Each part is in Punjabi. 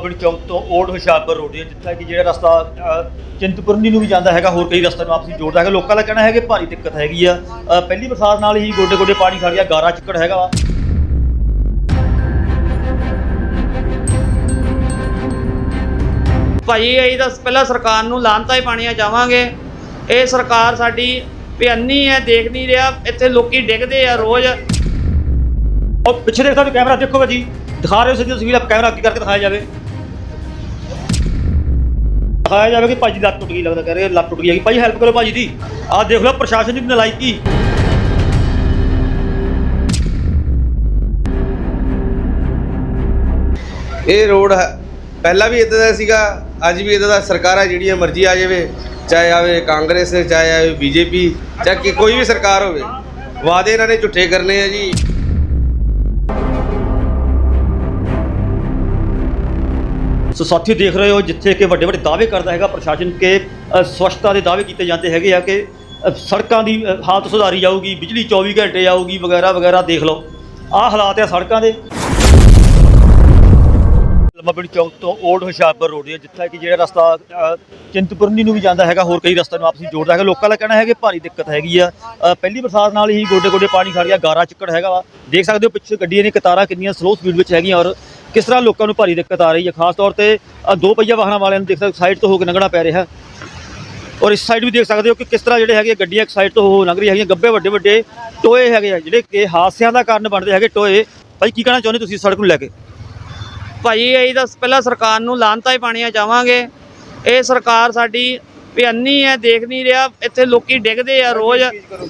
ਪਿੰਡ ਚੌਂਕ ਤੋਂ ਓਲਡ ਹੁਸ਼ਿਆਰਪੁਰ ਰੋਡ ਹੈ ਜਿੱਥੇ ਕਿ ਜਿਹੜਾ ਰਸਤਾ ਅ, ਚਿੰਤਪੁਰਨੀ ਨੂੰ ਵੀ ਜਾਂਦਾ ਹੈਗਾ ਹੋਰ ਕਈ ਰਸਤੇ ਨੂੰ ਆਪਸੀ ਜੋੜਦਾ ਹੈਗਾ। ਲੋਕਾਂ ਦਾ ਕਹਿਣਾ ਹੈ ਕਿ ਭਾਰੀ ਦਿੱਕਤ ਹੈਗੀ ਆ। ਅ, ਪਹਿਲੀ ਬਰਸਾਤ ਨਾਲ ਹੀ ਗੋਡੇ ਗੋਡੇ ਪਾਣੀ ਖੜ ਗਿਆ ਗਾਰਾ ਚਿੱਕੜ ਹੈਗਾ ਵਾ। ਭਾਈ ਅਸੀਂ ਤਾਂ ਪਹਿਲਾਂ ਸਰਕਾਰ ਨੂੰ ਲਾਂਤਾ ਹੀ ਪਾਣੀਆਂ ਚਾਹਾਂਗੇ। ਇਹ ਸਰਕਾਰ ਸਾਡੀ ਅੰਨੀ ਹੈ ਦੇਖ ਨਹੀਂ ਰਿਹਾ ਇੱਥੇ ਲੋਕੀ ਡਿੱਗਦੇ ਆ ਰੋਜ਼। ਉਹ ਪਿੱਛੇ ਦੇਖ ਸਕਦੇ ਕੈਮਰਾ ਦੇਖੋ ਭਾਜੀ ਦਿਖਾ ਰਹੇ ਹੋ ਸਿੱਧੀ ਤਸਵੀਰ ਆਪ ਕੈਮਰਾ ਅੱਗੇ ਕਰਕੇ ਦਿਖਾਇਆ ਜਾਵੇ। ਦਿਖਾਇਆ ਜਾਵੇ ਕਿ ਭਾਜੀ ਲੱਤ ਟੁੱਟ ਗਈ ਲੱਗਦਾ ਕਹਿ ਰਹੇ ਲੱਤ ਟੁੱਟ ਗਈ ਹੈਗੀ। ਭਾਜੀ ਹੈਲਪ ਕਰੋ ਭਾਜੀ ਦੀ। ਆਹ ਦੇਖ ਲਓ, ਪ੍ਰਸ਼ਾਸਨ ਦੀ ਨਲਾਇਕੀ। ਇਹ ਰੋਡ ਹੈ- ਪਹਿਲਾਂ ਵੀ ਇਦਾਂ ਦਾ ਸੀਗਾ, ਅੱਜ ਵੀ ਇਦਾਂ ਦਾ ਸਰਕਾਰਾਂ ਜਿਹੜੀਆਂ ਮਰਜ਼ੀ ਆ ਜਾਵੇ, ਚਾਹੇ ਆਵੇ ਕਾਂਗਰਸ, ਚਾਹੇ ਆਵੇ ਬੀਜੇਪੀ ਚਾਹੇ ਕੋਈ ਵੀ ਸਰਕਾਰ ਹੋਵੇ। ਵਾਅਦੇ ਇਹਨਾਂ ਨੇ ਝੂਠੇ ਕਰਨੇ ਆ ਜੀ। ਸੋ ਸਾਥੀਓ ਦੇਖ ਰਹੇ ਹੋ ਜਿੱਥੇ ਕਿ ਵੱਡੇ ਵੱਡੇ ਦਾਅਵੇ ਕਰਦਾ ਹੈਗਾ ਪ੍ਰਸ਼ਾਸਨ ਕਿ ਸਵੱਛਤਾ ਦੇ ਦਾਅਵੇ ਕੀਤੇ ਜਾਂਦੇ ਹੈਗੇ ਆ ਕਿ ਸੜਕਾਂ ਦੀ ਹਾਲਤ ਸੁਧਾਰੀ ਜਾਊਗੀ, ਬਿਜਲੀ 24 ਘੰਟੇ ਆਊਗੀ, ਵਗੈਰਾ ਵਗੈਰਾ ਦੇਖ ਲਓ। ਆਹ ਹਾਲਾਤ ਆ ਸੜਕਾਂ ਦੇ। ਲੰਮਾ ਪਿੰਡ ਚੌਂਕ ਤੋਂ ਓਲਡ ਹੁਸ਼ਿਆਰਪੁਰ ਰੋਡ ਹੈ ਜਿੱਥੇ ਕਿ ਜਿਹੜਾ ਰਸਤਾ ਅ, ਚਿੰਤਪੁਰਨੀ ਨੂੰ ਵੀ ਜਾਂਦਾ ਹੈਗਾ ਹੋਰ ਕਈ ਰਸਤੇ ਨੂੰ ਆਪਸੀ ਜੋੜਦਾ ਹੈਗਾ। ਲੋਕਾਂ ਦਾ ਕਹਿਣਾ ਹੈ ਕਿ ਭਾਰੀ ਦਿੱਕਤ ਹੈਗੀ ਆ। ਅ, ਪਹਿਲੀ ਬਰਸਾਤ ਨਾਲ ਹੀ ਗੋਡੇ ਗੋਡੇ ਪਾਣੀ ਖੜ ਗਿਆ ਗਾਰਾ ਚਿੱਕੜ ਹੈਗਾ ਵਾ। ਦੇਖ ਸਕਦੇ ਹੋ ਪਿੱਛੇ ਗੱਡੀਆਂ ਦੀਆਂ ਕਤਾਰਾਂ ਕਿੰਨੀਆਂ ਸਲੋ ਸਪੀਡ ਵਿੱਚ ਹੈਗੀਆਂ ਔਰ ਕਿਸ ਤਰ੍ਹਾਂ ਲੋਕਾਂ ਨੂੰ ਭਾਰੀ ਦਿੱਕਤ ਆ ਰਹੀ ਹੈ। ਖਾਸ ਤੌਰ ਤੇ ਅ, ਦੋ ਪਹੀਆ ਵਾਹਨਾਂ ਵਾਲਿਆਂ ਨੂੰ ਦੇਖ ਸਕਦੇ ਸਾਈਡ ਤੋਂ ਹੋ ਕੇ ਲੰਘਣਾ ਪੈ ਰਿਹਾ। ਔਰ ਇਸ ਸਾਈਡ ਵੀ ਦੇਖ ਸਕਦੇ ਹੋ ਕਿ ਕਿਸ ਤਰ੍ਹਾਂ ਜਿਹੜੇ ਹੈਗੇ ਗੱਡੀਆਂ ਇੱਕ ਸਾਈਡ ਤੋਂ ਹੋ ਲੰਘ ਰਹੀ ਹੈਗੀਆਂ। ਗੱਬੇ ਵੱਡੇ ਵੱਡੇ ਟੋਏ ਹੈਗੇ ਆ ਜਿਹੜੇ ਕਿ ਹਾਦਸਿਆਂ ਦਾ ਕਾਰਨ ਬਣਦੇ ਹੈਗੇ ਟੋਏ। ਭਾਈ ਕੀ ਕਹਿਣਾ ਚਾਹੁੰਦੇ ਤੁਸੀਂ ਸੜਕ ਨੂੰ ਲੈ ਕੇ? ਭਾਈ ਅਸੀਂ ਤਾਂ ਪਹਿਲਾਂ ਸਰਕਾਰ ਨੂੰ ਲਾਂਤਾ ਹੀ ਪਾਣੀਆਂ ਚਾਹਾਂਗੇ। ਇਹ ਸਰਕਾਰ ਸਾਡੀ ਵੀ ਅੰਨੀ ਹੈ, ਦੇਖ ਨਹੀਂ ਰਿਹਾ, ਇੱਥੇ ਲੋਕੀ ਡਿੱਗਦੇ ਆ ਰੋਜ਼।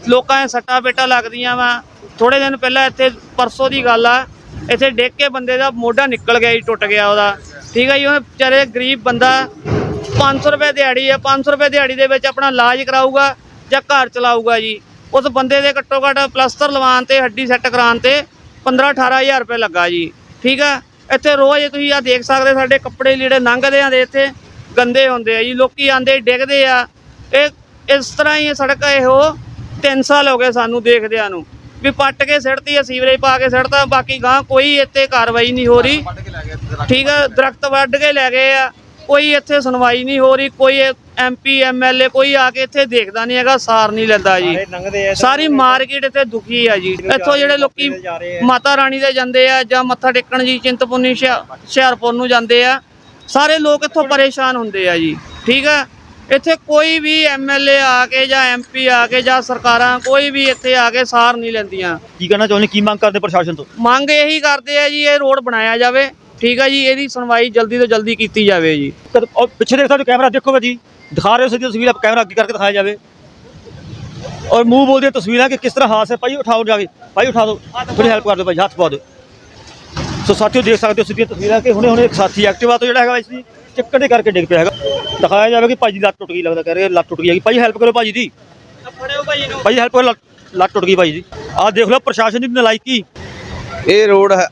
ਲੋਕਾਂ ਦੇ ਸੱਟਾਂ ਪੇਟਾਂ ਲੱਗਦੀਆਂ ਵਾ। ਥੋੜੇ ਦਿਨ ਪਹਿਲਾਂ ਇੱਥੇ ਪਰਸੋਂ ਦੀ ਗੱਲ ਆ, ਇੱਥੇ ਡਿੱਗ ਕੇ ਬੰਦੇ ਦਾ ਮੋਢਾ ਨਿਕਲ ਗਿਆ ਜੀ, ਟੁੱਟ ਗਿਆ ਉਹਦਾ। ਠੀਕ ਹੈ ਜੀ, ਉਹ ਵਿਚਾਰੇ ਗਰੀਬ ਬੰਦਾ 500 ਰੁਪਏ ਦਿਹਾੜੀ ਆ 500 ਰੁਪਏ ਦਿਹਾੜੀ ਦੇ ਵਿੱਚ ਆਪਣਾ ਇਲਾਜ ਕਰਾਊਗਾ ਜਾਂ ਘਰ ਚਲਾਊਗਾ ਜੀ। ਉਸ ਬੰਦੇ ਦੇ ਘੱਟੋ ਘੱਟ ਪਲਸਤਰ ਲਵਾਉਣ ਤੇ, ਹੱਡੀ ਸੈੱਟ ਕਰਾਉਣ ਤੇ 15 18000 ਰੁਪਏ ਲੱਗਾ ਜੀ। ਠੀਕ ਆ ਇੱਥੇ ਰੋਜ਼ ਤੁਸੀਂ ਆ ਦੇਖ ਸਕਦੇ ਸਾਡੇ ਕੱਪੜੇ ਲੀੜੇ ਲੰਘਦੇ ਆ ਦੇ ਇੱਥੇ ਗੰਦੇ ਹੁੰਦੇ ਆ ਜੀ। ਲੋਕੀ ਆਂਦੇ ਡਿੱਗਦੇ ਆ। ਇਹ ਇਸ ਤਰ੍ਹਾਂ ਹੀ ਸੜਕ ਇਹੋ 3 ਸਾਲ ਹੋ ਗਏ ਸਾਨੂੰ ਦੇਖਦਿਆਂ ਨੂੰ। ਵੀ ਪੱਟ ਕੇ ਸਿੱਟਤੀ ਆ ਸੀਵਰੇਜ ਪਾ ਕੇ ਸਿੱਟਤਾ ਬਾਕੀ ਗਾਂ ਕੋਈ ਇੱਥੇ ਕਾਰਵਾਈ ਨਹੀਂ ਹੋ ਰਹੀ। ਠੀਕ ਆ ਦਰਖਤ ਵੱਢ ਕੇ ਲੈ ਗਏ ਆ। ਕੋਈ ਇੱਥੇ ਸੁਣਵਾਈ ਨਹੀਂ ਹੋ ਰਹੀ ਕੋਈ ਐਮਪੀ ਐਮਐਲਏ ਕੋਈ ਆ ਕੇ ਇੱਥੇ ਦੇਖਦਾ ਨਹੀਂ ਹੈਗਾ ਸਾਰ ਨਹੀਂ ਲੈਂਦਾ ਜੀ। ਸਾਰੀ ਮਾਰਕੀਟ ਇੱਥੇ ਦੁਖੀ ਆ ਜੀ। ਇੱਥੋਂ ਜਿਹੜੇ ਲੋਕੀ ਮਾਤਾ ਰਾਣੀ ਦੇ ਜਾਂਦੇ ਆ ਜਾਂ ਮੱਥਾ ਟੇਕਣ ਜੀ ਚਿੰਤਪੁਰਨੀ ਹੁਸ਼ਿਆ- ਹੁਸ਼ਿਆਰਪੁਰ ਨੂੰ ਜਾਂਦੇ ਆ। ਸਾਰੇ ਲੋਕ ਇੱਥੋਂ ਪਰੇਸ਼ਾਨ ਹੁੰਦੇ ਆ ਜੀ ਠੀਕ ਆ? ਇੱਥੇ ਕੋਈ ਵੀ ਐਮਐਲਏ ਆ ਕੇ ਜਾਂ ਐਮਪੀ ਆ ਕੇ ਜਾਂ ਸਰਕਾਰਾਂ ਕੋਈ ਵੀ ਇੱਥੇ ਆ ਕੇ ਸਾਰ ਨਹੀਂ ਲੈਂਦੀਆਂ। ਕੀ ਕਹਿਣਾ ਚਾਹੁੰਦੇ ਕੀ ਮੰਗ ਕਰਦੇ ਪ੍ਰਸ਼ਾਸਨ ਤੋਂ? ਮੰਗ ਇਹੀ ਕਰਦੇ ਆ ਜੀ ਇਹ ਰੋਡ ਬਣਾਇਆ ਜਾਵੇ। ਠੀਕ ਆ ਜੀ ਇਹਦੀ ਸੁਣਵਾਈ ਜਲਦੀ ਤੋਂ ਜਲਦੀ ਕੀਤੀ ਜਾਵੇ ਜੀ। ਕਦ- ਉਹ ਪਿੱਛੇ ਦੇਖ ਸਕਦੇ ਹੋ ਕੈਮਰਾ ਦੇਖੋ ਭਾਜੀ। ਦਿਖਾ ਰਹੇ ਹੋ ਸਿੱਧੀ ਤਸਵੀਰ ਆਪ ਕੈਮਰਾ ਅੱਗੇ ਕਰਕੇ ਦਿਖਾਇਆ ਜਾਵੇ। ਔਰ ਮੂੰਹ ਬੋਲਦੀਆਂ ਤਸਵੀਰਾਂ ਕਿ ਕਿਸ ਤਰ੍ਹਾਂ ਹਾਦਸੇ ਭਾਈ ਉਠਾਓ ਜਾ ਕੇ। ਭਾਈ ਉਠਾ ਦਿਓ। ਥੋੜੀ ਹੈਲਪ ਕਰ ਦਿਓ ਭਾਈ ਹੱਥ ਪਾ ਦਿਓ। ਸੋ ਸਾਥੀਓ ਦੇਖ ਸਕਦੇ ਹੋ ਸਿੱਧੀਆਂ ਤਸਵੀਰਾਂ ਕਿ ਹੁਣੇ ਹੁਣੇ ਇੱਕ ਸਾਥੀ ਐਕਟਿਵਾ ਤੋਂ ਜਿਹੜਾ ਹੈਗਾ ਇਸ ਦੀ ਚੱਕਰ ਦੇ ਕਰਕੇ ਡਿੱਗ ਪਿਆ ਹੈਗਾ। ਦਿਖਾਇਆ ਜਾਵੇ ਕਿ ਭਾਜੀ ਦੀ ਲੱਤ ਟੁੱਟ ਗਈ ਲੱਗਦਾ ਕਹਿ ਰਹੇ ਲੱਤ ਟੁੱਟ ਗਈ ਹੈਗੀ। ਭਾਈ ਹੈਲਪ ਕਰੋ ਭਾਜੀ ਦੀ। ਫੜਿਓ ਭਾਈ ਨੂੰ ਭਾਈ ਹੈਲਪ ਕਰੋ ਲੱਤ- ਟੁੱਟ ਗਈ ਭਾਈ ਦੀ। ਆਹ ਦੇਖ ਲਓ ਪ੍ਰਸ਼ਾਸਨ ਦੀ ਨਲਾਇਕੀ। ਇਹ ਰੋਡ ਹੈ-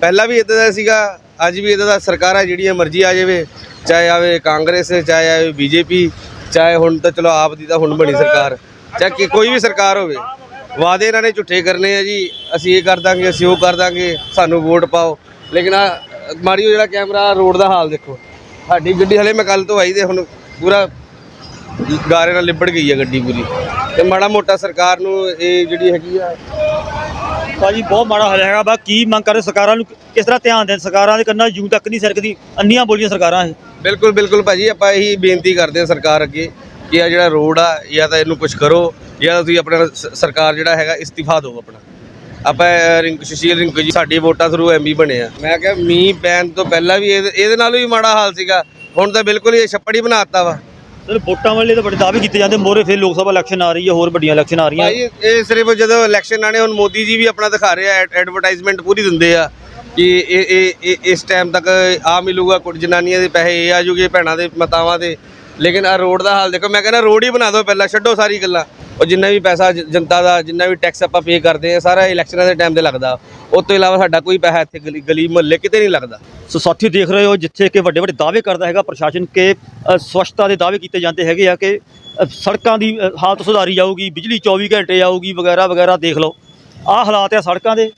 ਪਹਿਲਾਂ ਵੀ ਇਦਾਂ ਦਾ ਸੀਗਾ, ਅੱਜ ਵੀ ਇਦਾਂ ਦਾ ਸਰਕਾਰਾਂ ਜਿਹੜੀਆਂ ਮਰਜ਼ੀ ਆ ਜਾਵੇ, ਚਾਹੇ ਆਵੇ ਕਾਂਗਰਸ, ਚਾਹੇ ਆਵੇ ਬੀਜੇਪੀ, ਚਾਹੇ ਹੁਣ ਤਾਂ ਚਲੋ ਆਪ ਦੀ ਤਾਂ ਹੁਣ ਬਣੀ ਸਰਕਾਰ, ਚਾਹੇ ਕੋਈ ਵੀ ਸਰਕਾਰ ਹੋਵੇ, ਵਾਅਦੇ ਇਹਨਾਂ ਨੇ ਝੁੱਠੇ ਕਰਨੇ ਆ ਜੀ, ਅਸੀਂ ਇਹ ਕਰ ਦਾਂਗੇ, ਅਸੀਂ ਉਹ ਕਰ ਦਾਂਗੇ, ਸਾਨੂੰ ਵੋਟ ਪਾਓ। ਲੇਕਿਨ ਆ ਮਾੜੀਓ ਜਿਹੜਾ ਕੈਮਰਾ, ਰੋਡ ਦਾ ਹਾਲ ਦੇਖੋ। ਸਾਡੀ ਗੱਡੀ ਹਲੇ ਮੈਂ ਕੱਲ ਤੋਂ ਆਈ ਤੇ ਹੁਣ ਪੂਰਾ ਗਾਰੇ ਨਾਲ ਲਿਬੜ ਗਈ ਹੈ ਗੱਡੀ ਪੂਰੀ। ਤੇ ਮਾੜਾ ਮੋਟਾ ਸਰਕਾਰ ਨੂੰ ਇਹ ਜਿਹੜੀ ਹੈਗੀ ਆ ਭਾਜੀ ਬਹੁਤ ਮਾੜਾ ਹਾਲ ਹੈਗਾ। ਬਾ ਕੀ ਮੰਗ ਕਰਦੇ ਸਰਕਾਰਾਂ ਨੂੰ? ਕਿਸ ਤਰ੍ਹਾਂ ਧਿਆਨ ਦੇਣ? ਸਰਕਾਰਾਂ ਦੇ ਕੰਨਾਂ ਜੂ ਤੱਕ ਨਹੀਂ ਸਰਕਦੀ। ਅੰਨੀਆਂ ਬੋਲੀਆਂ ਸਰਕਾਰਾਂ ਇਹ ਬਿਲਕੁਲ ਬਿਲਕੁਲ ਭਾਜੀ ਆਪਾਂ ਇਹੀ ਬੇਨਤੀ ਕਰਦੇ ਹਾਂ ਸਰਕਾਰ ਅੱਗੇ ਕਿ ਆ ਜਿਹੜਾ ਰੋਡ ਆ ਜਾਂ ਤਾਂ ਇਹਨੂੰ ਕੁਝ ਕਰੋ ਜਾਂ ਤੁਸੀਂ ਆਪਣਾ ਸ- ਸਰਕਾਰ ਜਿਹੜਾ ਹੈਗਾ ਇਸਤੀਫਾ ਦਿਓ ਆਪਣਾ। ਆਪਾਂ ਅਹ, ਰਿੰਕੂ ਸੁਸ਼ੀਲ ਰਿੰਕੂ ਜੀ ਸਾਡੀ ਵੋਟਾਂ ਥਰੂ ਐਮਪੀ ਬਣੇ ਆ। ਮੈਂ ਕਿਹਾ ਮੀਂਹ ਪੈਣ ਤੋਂ ਪਹਿਲਾਂ ਵੀ ਇਹਦੇ ਇਹਦੇ ਨਾਲੋਂ ਵੀ ਮਾੜਾ ਹਾਲ ਸੀਗਾ। ਹੁਣ ਤਾਂ ਬਿਲਕੁਲ ਹੀ ਇਹ ਛੱਪੜ ਹੀ ਬਣਾਤਾ ਵਾ। ਸਰ, ਵੋਟਾਂ ਵਾਲੇ ਤਾਂ ਬੜੇ ਦਾਅਵੇ ਕੀਤੇ ਜਾਂਦੇ, ਮੋਰੇ ਫਿਰ ਲੋਕ ਸਭਾ ਇਲੈਕਸ਼ਨ ਆ ਰਹੀ ਹੈ, ਹੋਰ ਵੱਡੀਆਂ ਇਲੈਕਸ਼ਨ ਆ ਰਹੀਆਂ। ਭਾਈ, ਇਹ ਸਿਰਫ ਜਦੋਂ ਇਲੈਕਸ਼ਨ ਆਣੇ ਹੁਣ ਮੋਦੀ ਜੀ ਵੀ ਆਪਣਾ ਦਿਖਾ ਰਹੇ ਆ ਐਡਵਰਟਾਈਜ਼ਮੈਂਟ ਪੂਰੀ ਦਿੰਦੇ ਆ ਕਿ ਇਹ ਇਹ ਇਸ ਟਾਈਮ ਤੱਕ ਆ ਮਿਲੂਗਾ, ਕੁਝ ਜਨਾਨੀਆਂ ਦੇ ਪੈਸੇ ਇਹ ਆ ਜੂਗੇ, ਭੈਣਾਂ ਦੇ, ਮਾਤਾਵਾਂ ਦੇ। ਲੇਕਿਨ ਆ ਰੋਡ ਦਾ ਹਾਲ ਦੇਖੋ, ਮੈਂ ਕਹਿੰਦਾ ਰੋਡ ਹੀ ਬਣਾ ਦਿਓ ਪਹਿਲਾਂ, ਛੱਡੋ ਸਾਰੀ ਗੱਲਾਂ। ਉਹ ਜਿੰਨਾ ਵੀ ਪੈਸਾ ਜ- ਜਨਤਾ ਦਾ ਜਿੰਨਾ ਵੀ ਟੈਕਸ ਆਪਾਂ ਪੇ ਕਰਦੇ ਆ ਸਾਰਾ ਇਲੈਕਸ਼ਨਾਂ ਦੇ ਟਾਈਮ ਤੇ ਲੱਗਦਾ। ਉਸ ਤੋਂ ਇਲਾਵਾ ਸਾਡਾ ਕੋਈ ਪੈਸਾ ਇੱਥੇ ਗਲੀ ਗਲੀ ਮੁਹੱਲੇ ਕਿਤੇ ਨਹੀਂ ਲੱਗਦਾ। ਸੋ ਸਾਥੀ ਦੇਖ ਰਹੇ ਹੋ ਜਿੱਥੇ ਕਿ ਵੱਡੇ ਵੱਡੇ ਦਾਅਵੇ ਕਰਦਾ ਹੈਗਾ ਪ੍ਰਸ਼ਾਸਨ ਕਿ ਅ, ਸਵੱਛਤਾ ਦੇ ਦਾਅਵੇ ਕੀਤੇ ਜਾਂਦੇ ਹੈਗੇ ਆ ਕਿ ਅ, ਸੜਕਾਂ ਦੀ ਅ, ਹਾਲਤ ਸੁਧਾਰੀ ਜਾਊਗੀ ਬਿਜਲੀ 24 ਘੰਟੇ ਆਊਗੀ ਵਗੈਰਾ ਵਗੈਰਾ ਦੇਖ ਲਓ। ਆਹ ਹਾਲਾਤ ਆ ਸੜਕਾਂ ਦੇ।